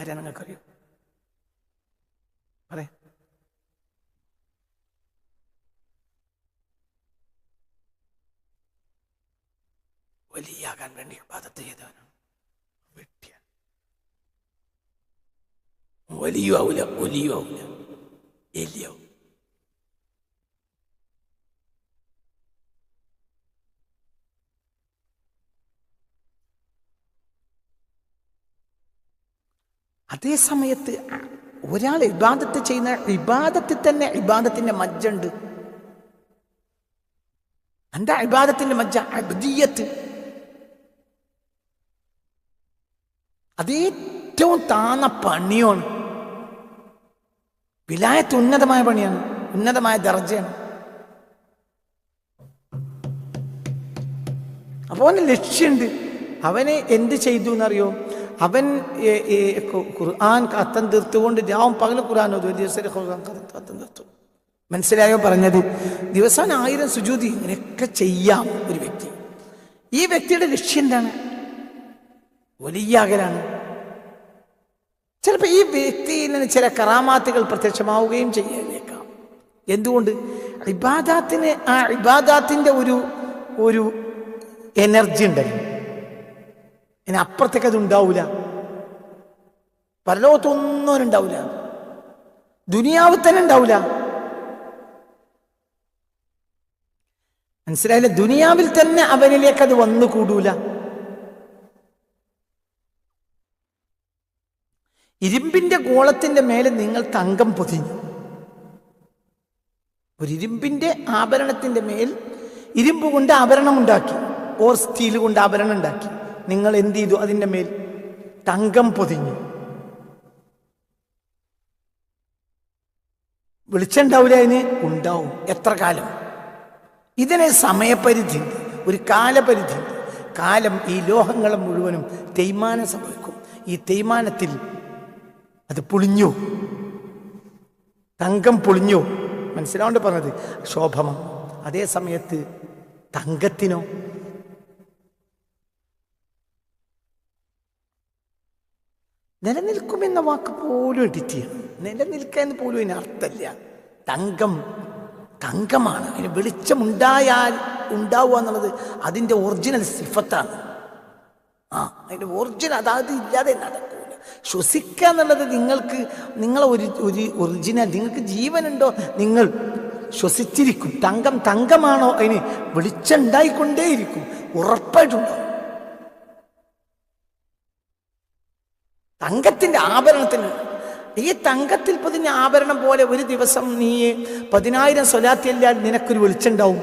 ആരാ നിങ്ങൾക്കറിയോ? പറ വലിയാകാൻ വേണ്ടി ഇബാദത്ത് ചെയ്തവനാണ് വെട്ടിയ വലിയ ആവൂല വലിയ ആവൂല എലിയാവും അതേ സമയത്ത് ഒരാൾ ഇബാദത്ത് ചെയ്യുന്ന ഇബാദത്തിൽ തന്നെ ഇബാദത്തിന്റെ മജ്ജുണ്ട്. എന്താ ഇബാദത്തിന്റെ മജ്ജ അബ്ദിയത്ത് അതേറ്റവും താന്ന പണിയാണ്. വിലായത്ത് ഉന്നതമായ പണിയാണ് ഉന്നതമായ ദർജയാണ്. അവന് ലക്ഷ്യമുണ്ട് അവനെ എന്ത് ചെയ്തു എന്നറിയോ? അവൻ ഖുർആൻ കത്തം തീർത്തുകൊണ്ട് രാവും പകൽ ഖുർആൻ. ഒരു ദിവസം ഖുർആൻ കത്തം തീർത്തു. മനസ്സിലായോ പറഞ്ഞത്? ദിവസം ആയിരം സുജൂതി ഇങ്ങനെയൊക്കെ ചെയ്യാം ഒരു വ്യക്തി. ഈ വ്യക്തിയുടെ ലക്ഷ്യം എന്താണ്? വലിയ അകലാണ്. ചിലപ്പോൾ ഈ വ്യക്തിയിൽ നിന്ന് ചില കറാമാത്തുകൾ പ്രത്യക്ഷമാവുകയും ചെയ്യാനേക്കാം എന്തുകൊണ്ട്? ഇബാദാത്തിന് ആ ഇബാദാത്തിന്റെ ഒരു ഒരു എനർജി ഉണ്ടല്ലോ. ഇനി അപ്പുറത്തേക്ക് അത് ഉണ്ടാവില്ല പരലോകത്തൊന്നും ഉണ്ടാവില്ല ദുനിയാവ് തന്നെ ഉണ്ടാവില്ല മനസ്സിലായില്ല? ദുനിയാവിൽ തന്നെ അവനിലേക്ക് അത് വന്നു കൂടൂല. ഇരുമ്പിന്റെ ഗോളത്തിന്റെ മേലെ നിങ്ങൾ തങ്കം പൊതിഞ്ഞു. ഒരു ഇരുമ്പിന്റെ ആഭരണത്തിന്റെ മേൽ ഇരുമ്പ് കൊണ്ട് ആഭരണം ഉണ്ടാക്കി. ഓർ സ്റ്റീൽ കൊണ്ട് ആഭരണം ഉണ്ടാക്കി. നിങ്ങൾ എന്ത് ചെയ്തു? അതിന്റെ മേൽ തങ്കം പൊതിഞ്ഞു. വിളിച്ചുണ്ടാവില്ല അതിന്? ഉണ്ടാവും. എത്ര കാലം? ഇതിനെ സമയപരിധി ഒരു കാലപരിധി കാലം ഈ ലോഹങ്ങളെ മുഴുവനും തേയ്മാനം സംഭവിക്കും. ഈ തേയ്മാനത്തിൽ അത് പൊളിഞ്ഞു. തങ്കം പൊളിഞ്ഞു. മനസ്സിലാവേണ്ട പറഞ്ഞത്? ശോഭമം അതേ സമയത്ത് തങ്കത്തിനോ നിലനിൽക്കുമെന്ന വാക്ക് പോലും എഡിറ്റ് ചെയ്യണം നിലനിൽക്കുക എന്ന് പോലും അതിന് അർത്ഥമില്ല. തങ്കം തങ്കമാണ്. അതിന് വെളിച്ചമുണ്ടായാൽ ഉണ്ടാവുക എന്നുള്ളത് അതിന്റെ ഒറിജിനൽ സിഫത്താണ്. ആ അതിന്റെ ഒറിജിനൽ അതായത് ഇല്ലാതെ നടക്കൂല. ശ്വസിക്കുക എന്നുള്ളത് നിങ്ങൾക്ക് നിങ്ങളെ ഒരു ഒരു ഒറിജിനൽ നിങ്ങൾക്ക് ജീവനുണ്ടോ? നിങ്ങൾ ശ്വസിച്ചിരിക്കും. തങ്കം തങ്കമാണോ? അതിന് വെളിച്ചം ഉണ്ടായിക്കൊണ്ടേയിരിക്കും. ഉറപ്പായിട്ടുണ്ടാവും. തങ്കത്തിന്റെ ആഭരണത്തിന്. ഈ തങ്കത്തിൽ പൊതിഞ്ഞ ആഭരണം പോലെ ഒരു ദിവസം നീ പതിനായിരം സ്വലാത്തിയല്ലാൽ നിനക്കൊരു വെളിച്ചുണ്ടാവും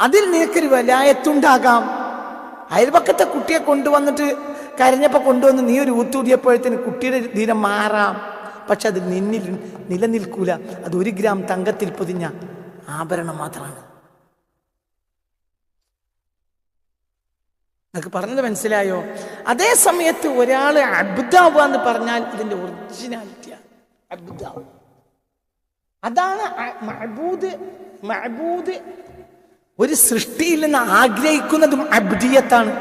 അതിൽ നിനക്കൊരു വലായത്തുണ്ടാകാം. അയൽപക്കത്തെ കുട്ടിയെ കൊണ്ടുവന്നിട്ട് കരഞ്ഞപ്പോൾ കൊണ്ടുവന്ന് നീ ഒരു ഊത്തൂതിയപ്പോഴത്തേന് കുട്ടിയുടെ ധീരം മാറാം. പക്ഷെ അത് നിന്നിൽ നിലനിൽക്കൂല. അത് ഒരു ഗ്രാം തങ്കത്തിൽ പൊതിഞ്ഞ ആഭരണം മാത്രമാണ്. നിങ്ങൾക്ക് പറഞ്ഞത് മനസ്സിലായോ? അതേ സമയത്ത് ഒരാൾ അബുദാവുക എന്ന് പറഞ്ഞാൽ ഇതിന്റെ ഒറിജിനാലിറ്റിയാണ് അബുദാവ് അതാണ് മഹബൂദ് മഅബൂദ് ഒരു സൃഷ്ടിയിൽ നിന്ന് ആഗ്രഹിക്കുന്നതും അബ്ദിയത്താണ്.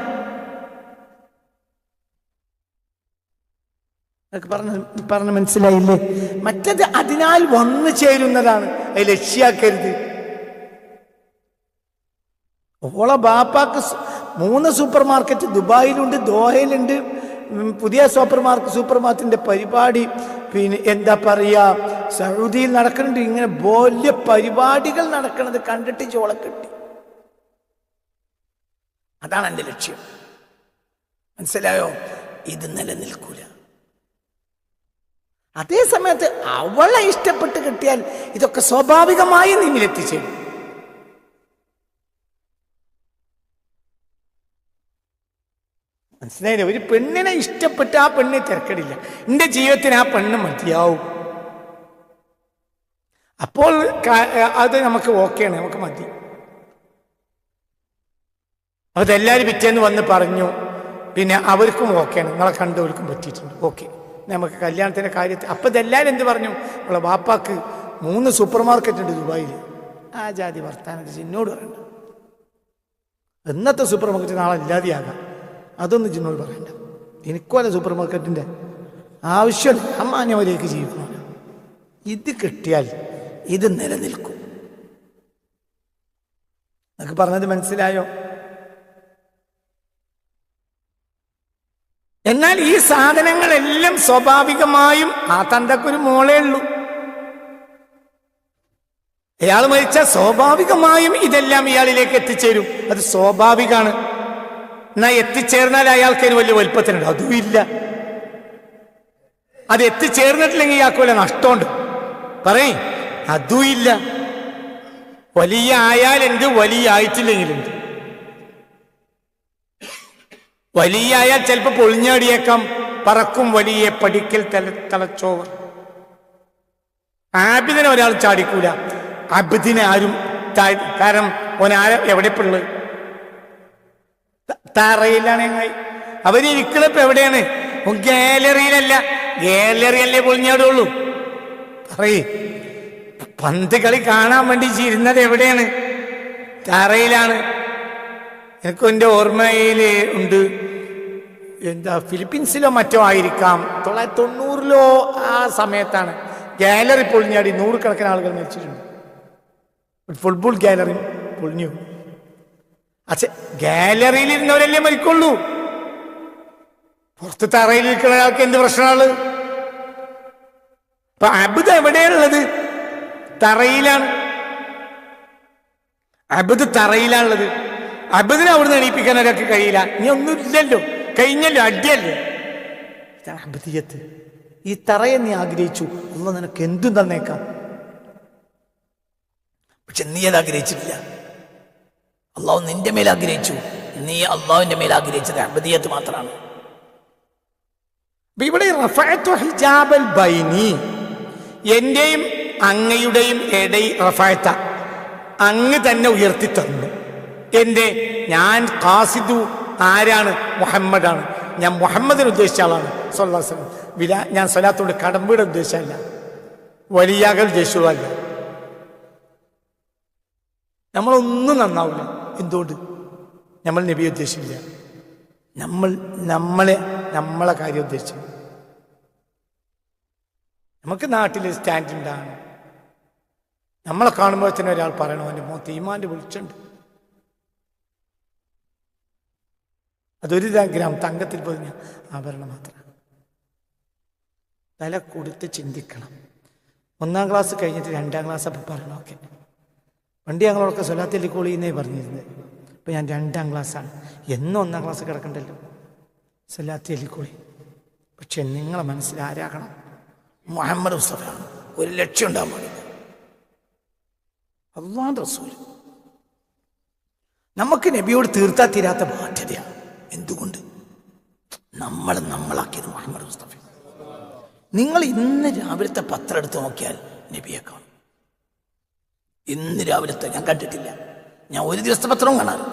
പറഞ്ഞ പറഞ്ഞ മനസ്സിലായില്ലേ? മറ്റത് അതിനാൽ വന്നു ചേരുന്നതാണ്. അത് ലക്ഷ്യാക്കരുത്. ഓളെ ബാപ്പാക്ക് മൂന്ന് സൂപ്പർ മാർക്കറ്റ് ദുബായിലുണ്ട് ദോഹയിലുണ്ട്. പുതിയ സൂപ്പർ മാർക്കറ്റ് സൂപ്പർ മാർക്കറ്റിന്റെ പരിപാടി. പിന്നെ എന്താ പറയുക സൗദിയിൽ നടക്കുന്നുണ്ട്. ഇങ്ങനെ വലിയ പരിപാടികൾ നടക്കുന്നത് കണ്ടിട്ട് ചോള കിട്ടി. അതാണ് എന്റെ ലക്ഷ്യം. മനസ്സിലായോ? ഇത് നിലനിൽക്കൂല. അതേ സമയത്ത് അവളെ ഇഷ്ടപ്പെട്ട് കിട്ടിയാൽ ഇതൊക്കെ സ്വാഭാവികമായി നിന്നിലെത്തിച്ചേരും. മനസ്സിലായില്ലേ? ഒരു പെണ്ണിനെ ഇഷ്ടപ്പെട്ട് ആ പെണ്ണിനെ തിരക്കടില്ല. എന്റെ ജീവിതത്തിന് ആ പെണ്ണ് മതിയാവും. അപ്പോൾ അത് നമുക്ക് ഓക്കെയാണ് നമുക്ക് മതി. അതെല്ലാവരും പിറ്റേന്ന് വന്ന് പറഞ്ഞു പിന്നെ അവർക്കും ഓക്കെയാണ് നിങ്ങളെ കണ്ടവർക്കും പറ്റിയിട്ടുണ്ട്. ഓക്കെ. നമുക്ക് കല്യാണത്തിന്റെ കാര്യത്തിൽ അപ്പൊ ഇതെല്ലാവരും എന്ത് പറഞ്ഞു? നമ്മളെ വാപ്പാക്ക് മൂന്ന് സൂപ്പർ മാർക്കറ്റ് ഉണ്ട് ദുബായിൽ ആ ജാതി വർത്താനത്തിൽ എന്നോട് പറയണ്ട. ഇന്നത്തെ സൂപ്പർ മാർക്കറ്റ് നാളെ ഇല്ലാതെയാകാം. അതൊന്നും ജിന്നോട് പറയണ്ട. എനിക്കുമല്ല സൂപ്പർ മാർക്കറ്റിന്റെ ആവശ്യമില്ല ഞാൻ മാന്യവരേക്ക് ജീവിക്കണം ഇത് കിട്ടിയാൽ ഇത് നിലനിൽക്കും. നിങ്ങൾക്ക് പറഞ്ഞത് മനസ്സിലായോ? എന്നാൽ ഈ സാധനങ്ങളെല്ലാം സ്വാഭാവികമായും ആ തന്തക്കൊരു മോളേ ഉള്ളൂ. അയാൾ മരിച്ച സ്വാഭാവികമായും ഇതെല്ലാം ഇയാളിലേക്ക് എത്തിച്ചേരും. അത് സ്വാഭാവികമാണ് എന്നാ എത്തിച്ചേർന്നാൽ അയാൾക്ക് വലിയ വലുപ്പത്തിനുണ്ട്. അതും ഇല്ല അത് എത്തിച്ചേർന്നിട്ടില്ലെങ്കിൽ ഇയാൾക്ക് വല്ല നഷ്ടമുണ്ട്. പറയും. അതും ഇല്ല വലിയ എന്ത് വലിയ ആയിട്ടില്ലെങ്കിലുണ്ട്. വലിയ ആയാൽ ചിലപ്പോൾ പൊളിഞ്ഞാടിയേക്കാം. പറക്കും വലിയ പഠിക്കൽ തല തലച്ചോവർ ആബിദിനെ ഒരാൾ ചാടിക്കൂല. അബിദിനെ ആരും കാരണം ഓനാര എവിടെ പിള്ളു തറയിലാണ് ഞങ്ങൾ അവരിക്കണിപ്പോ എവിടെയാണ്? ഗാലറിയിലല്ല ഗാലറിയിലല്ല. ഗാലറിയല്ലേ പൊളിഞ്ഞാടുള്ളൂ. പറയേ. പന്ത് കളി കാണാൻ വേണ്ടി ചിരുന്നത് എവിടെയാണ്? തറയിലാണ്. എനിക്ക് എന്റെ ഓർമ്മയിൽ ഉണ്ട്. എന്താ ഫിലിപ്പീൻസിലോ മറ്റോ ആയിരിക്കാം. തൊള്ളായിരത്തി തൊണ്ണൂറിലോ ആ സമയത്താണ് ഗാലറി പൊളിഞ്ഞാടി നൂറുകണക്കിന് ആളുകൾ മരിച്ചിട്ടുണ്ട്. ഫുട്ബോൾ ഗാലറി പൊളിഞ്ഞു. അച്ഛ ഗാലറിയിൽ ഇരുന്നവരല്ലേ മരിക്കുള്ളൂ? പുറത്ത് തറയിൽ ഇരിക്കുന്ന ആൾക്ക് എന്ത് പ്രശ്നമാണ്? അപ്പൊ അബുദ് എവിടെയാണുള്ളത്? തറയിലാണ്. അബുദ് തറയിലാണുള്ളത്. അബുദിനെ അവിടുന്ന് എണീപ്പിക്കാൻ ഒരാൾക്ക് കഴിയില്ല. ഇനി ഒന്നുമില്ലല്ലോ കഴിഞ്ഞല്ലോ അടിയല്ലേ? അബുദിയത്ത്. ഈ തറയെ നീ ആഗ്രഹിച്ചു. ഒന്ന് നിനക്ക് എന്തും തന്നേക്കാം. പക്ഷെ നീ അത് ആഗ്രഹിച്ചിട്ടില്ല. അള്ളാഹു നിന്റെ മേൽ ആഗ്രഹിച്ചു. നീ അള്ളാഹുവിന്റെ മേൽ ആഗ്രഹിച്ചത് അഹമ്മദീയത്ത് മാത്രമാണ്. ഇവിടെ ബൈനി. എന്റെയും അങ്ങയുടെയും ഇടയിൽ റഫായത്ത അങ്ങ് തന്നെ ഉയർത്തി തന്നു. എന്റെ ഞാൻ കാസിദു ആരാണ്? മുഹമ്മദാണ്. ഞാൻ മുഹമ്മദിനെ ഉദ്ദേശിച്ച ആളാണ്. സൊല്ലാസം വില ഞാൻ സ്വലാത്തോട് കടമ്പീടെ ഉദ്ദേശമല്ല. വലിയാകൽ ഉദ്ദേശിച്ചതല്ല. നമ്മളൊന്നും നന്നാവില്ല എന്തുകൊണ്ട്? നമ്മൾ നബിയെ ഉദ്ദേശിച്ചില്ല. നമ്മൾ നമ്മളെ നമ്മളെ കാര്യം ഉദ്ദേശിച്ചു. നമുക്ക് നാട്ടിൽ സ്റ്റാൻഡ് ഉണ്ടാണ് നമ്മളെ കാണുമ്പോൾ തന്നെ ഒരാൾ പറയണോ എന്റെ മോ തീമാന്റെ വിളിച്ചുണ്ട് അതൊരു ഗ്രാം തങ്കത്തിൽ പൊതിഞ്ഞ ആഭരണം മാത്രമാണ്. തല കൊടുത്ത് ചിന്തിക്കണം. ഒന്നാം ക്ലാസ് കഴിഞ്ഞിട്ട് രണ്ടാം ക്ലാസ് അപ്പം പറയണം ഓക്കെ. പണ്ട് ഞങ്ങളൊക്കെ സ്വലാത്തിൽ കോളിന്നേ പറഞ്ഞിരുന്നത് ഇപ്പം ഞാൻ രണ്ടാം ക്ലാസ്സാണ്. എന്നും ഒന്നാം ക്ലാസ് കിടക്കണ്ടല്ലോ. സ്വലാത്തി അലിക്കോളി പക്ഷെ നിങ്ങളെ മനസ്സിൽ ആരാകണം? മുഹമ്മദ് മുസ്തഫയാണ് ഒരു ലക്ഷ്യം ഉണ്ടാകാൻ പാടില്ല. അള്ളാൻ റസൂൽ നമുക്ക് നബിയോട് തീർത്താ തീരാത്ത ബാധ്യതയാണ് എന്തുകൊണ്ട്? നമ്മൾ നമ്മളാക്കിയത് മുഹമ്മദ് മുസ്തഫ. നിങ്ങൾ ഇന്ന് രാവിലത്തെ പത്രം എടുത്ത് നോക്കിയാൽ നബിയെ കാണും. ഇന്ന് രാവിലത്തെ ഞാൻ കണ്ടിട്ടില്ല. ഞാൻ ഒരു ദിവസത്തെ പത്രവും കാണാറ്.